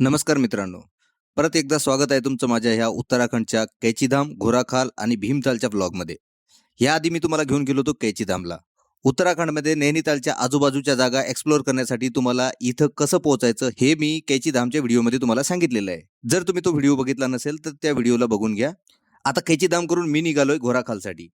नमस्कार मित्रांनो. परत एकदा स्वागत आहे तुमचं माझ्या ह्या उत्तराखंडच्या कैचीधाम घोराखाल आणि भीमतालच्या ब्लॉगमध्ये. याआधी मी तुम्हाला घेऊन गेलो होतो कैचीधामला. उत्तराखंडमध्ये नैनितालच्या आजूबाजूच्या जागा एक्सप्लोअर करण्यासाठी तुम्हाला इथं कसं पोहोचायचं हे मी कैचीधामच्या व्हिडिओमध्ये तुम्हाला सांगितलेलं आहे. जर तुम्ही तो व्हिडिओ बघितला नसेल तर त्या व्हिडिओला बघून घ्या. आता कैचीधाम करून मी निघालोय घोराखालसाठी.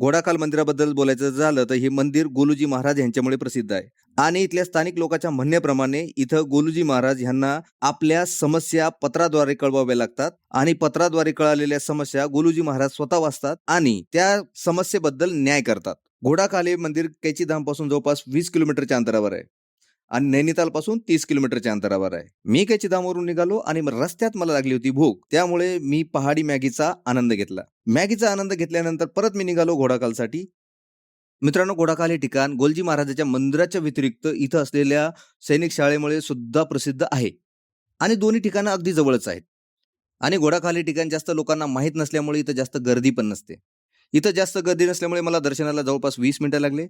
घोडाखाल मंदिराबद्दल बोलायचं झालं तर हे मंदिर गोलूजी महाराज यांच्यामुळे प्रसिद्ध आहे. आणि इथल्या स्थानिक लोकांच्या म्हणण्याप्रमाणे इथं गोलूजी महाराज यांना आपल्या समस्या पत्राद्वारे कळवाव्या लागतात आणि पत्राद्वारे कळालेल्या समस्या गोलूजी महाराज स्वतः वाचतात आणि त्या समस्येबद्दल न्याय करतात. घोडाखाल हे मंदिर कैचीधामपासून जवळपास वीस किलोमीटरच्या अंतरावर आहे. आणि नैनितालपासून तीस किलोमीटरच्या अंतरावर आहे. मी कैचीधामवरून निघालो आणि रस्त्यात मला लागली होती भूक. त्यामुळे मी पहाडी मॅगीचा आनंद घेतला. मॅगीचा आनंद घेतल्यानंतर परत मी निघालो घोडाखालसाठी. मित्रांनो घोडाकाल हे ठिकाण गोलजी महाराजाच्या मंदिराच्या व्यतिरिक्त इथं असलेल्या सैनिक शाळेमुळे सुद्धा प्रसिद्ध आहे. आणि दोन्ही ठिकाणं अगदी जवळच आहेत. आणि घोडाखाल हे ठिकाण जास्त लोकांना माहीत नसल्यामुळे इथं जास्त गर्दी पण नसते. इथं जास्त गर्दी नसल्यामुळे मला दर्शनाला जवळपास वीस मिनिटं लागले.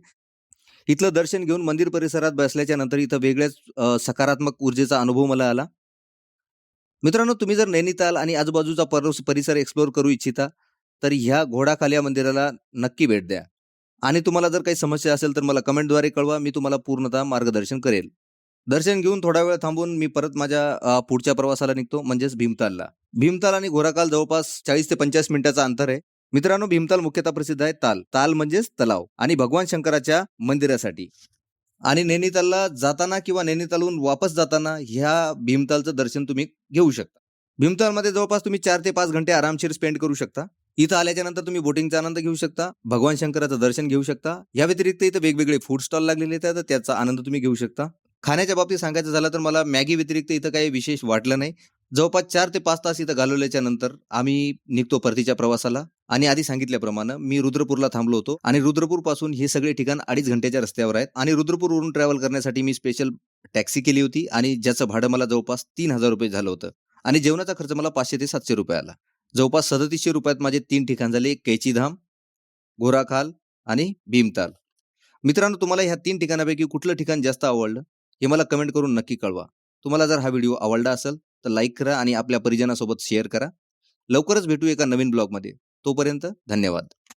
इथलं दर्शन घेऊन मंदिर परिसरात बसल्याच्या नंतर इथं वेगळ्याच सकारात्मक ऊर्जेचा अनुभव मला आला. मित्रांनो तुम्ही जर नैनिताल आणि आजूबाजूचा परिसर एक्सप्लोअर करू इच्छिता तर ह्या घोडाखाल या मंदिराला नक्की भेट द्या. आणि तुम्हाला जर काही समस्या असेल तर मला कमेंटद्वारे कळवा मी तुम्हाला पूर्णतः मार्गदर्शन करेल. दर्शन घेऊन थोडा वेळ थांबून मी परत माझ्या पुढच्या प्रवासाला निघतो म्हणजेच भीमतालला. भीमताल आणि घोराकाल जवळपास चाळीस ते पंचाळीस मिनिटाचं अंतर आहे. मित्रांनो भीमताल मुख्यतः प्रसिद्ध आहे ताल. ताल म्हणजेच तलाव आणि भगवान शंकराच्या मंदिरासाठी. आणि नैनितालला जाताना किंवा नैनितालहून वापस जाताना ह्या भीमतालचं दर्शन तुम्ही घेऊ शकता. भीमतालमध्ये जवळपास तुम्ही चार ते पाच घंटे आरामशीर स्पेंड करू शकता. इथं आल्याच्यानंतर तुम्ही बोटिंगचा आनंद घेऊ शकता भगवान शंकराचं दर्शन घेऊ शकता. या व्यतिरिक्त इथं वेगवेगळे फूड स्टॉल लागलेले आहेत तर त्याचा आनंद तुम्ही घेऊ शकता. खाण्याच्या बाबतीत सांगायचं झालं तर मला मॅगी व्यतिरिक्त इथं काही विशेष वाटलं नाही. जवळपास चार ते पाच तास इथं घालवल्याच्या नंतर आम्ही निघतो परतीच्या प्रवासाला. आणि आधी सांगितल्याप्रमाणे मी रुद्रपूरला थांबलो होतो आणि रुद्रपूरपासून हे सगळे ठिकाण अडीच घंट्याच्या रस्त्यावर आहेत. आणि रुद्रपूरवरून ट्रॅव्हल करण्यासाठी मी स्पेशल टॅक्सी केली होती आणि ज्याचं भाडं मला जवळपास तीन हजार रुपये झालं होतं. आणि जेवणाचा खर्च मला पाचशे ते सातशे रुपये आला. जवळपास सदतीसशे रुपयात माझे तीन ठिकाण झाले कैचीधाम गोराखाल आणि भीमताल. मित्रांनो तुम्हाला ह्या तीन ठिकाणापैकी कुठलं ठिकाण जास्त आवडलं हे मला कमेंट करून नक्की कळवा. तुम्हाला जर हा व्हिडिओ आवडला असेल तर लाईक करा आणि आपल्या परिजनासोबत शेअर करा. लवकरच भेटू एका नवीन ब्लॉगमध्ये तोपर्यंत धन्यवाद.